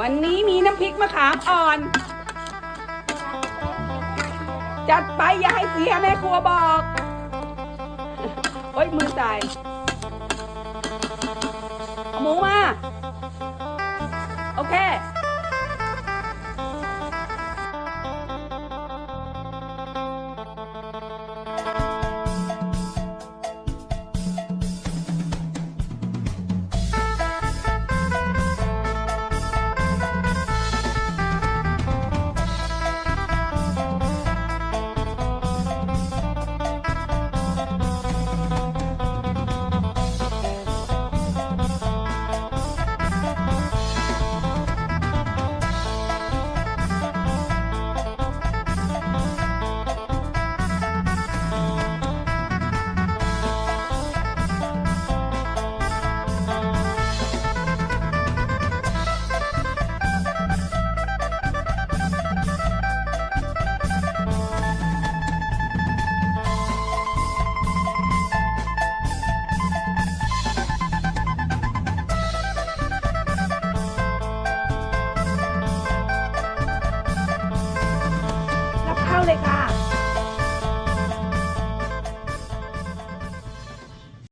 วันนี้มีน้ำพริกมะขามอ่อน จัดไปอย่าให้เสียแม่ครัวบอก โอ๊ยมือใส่เอาหมูมา โอเค เข้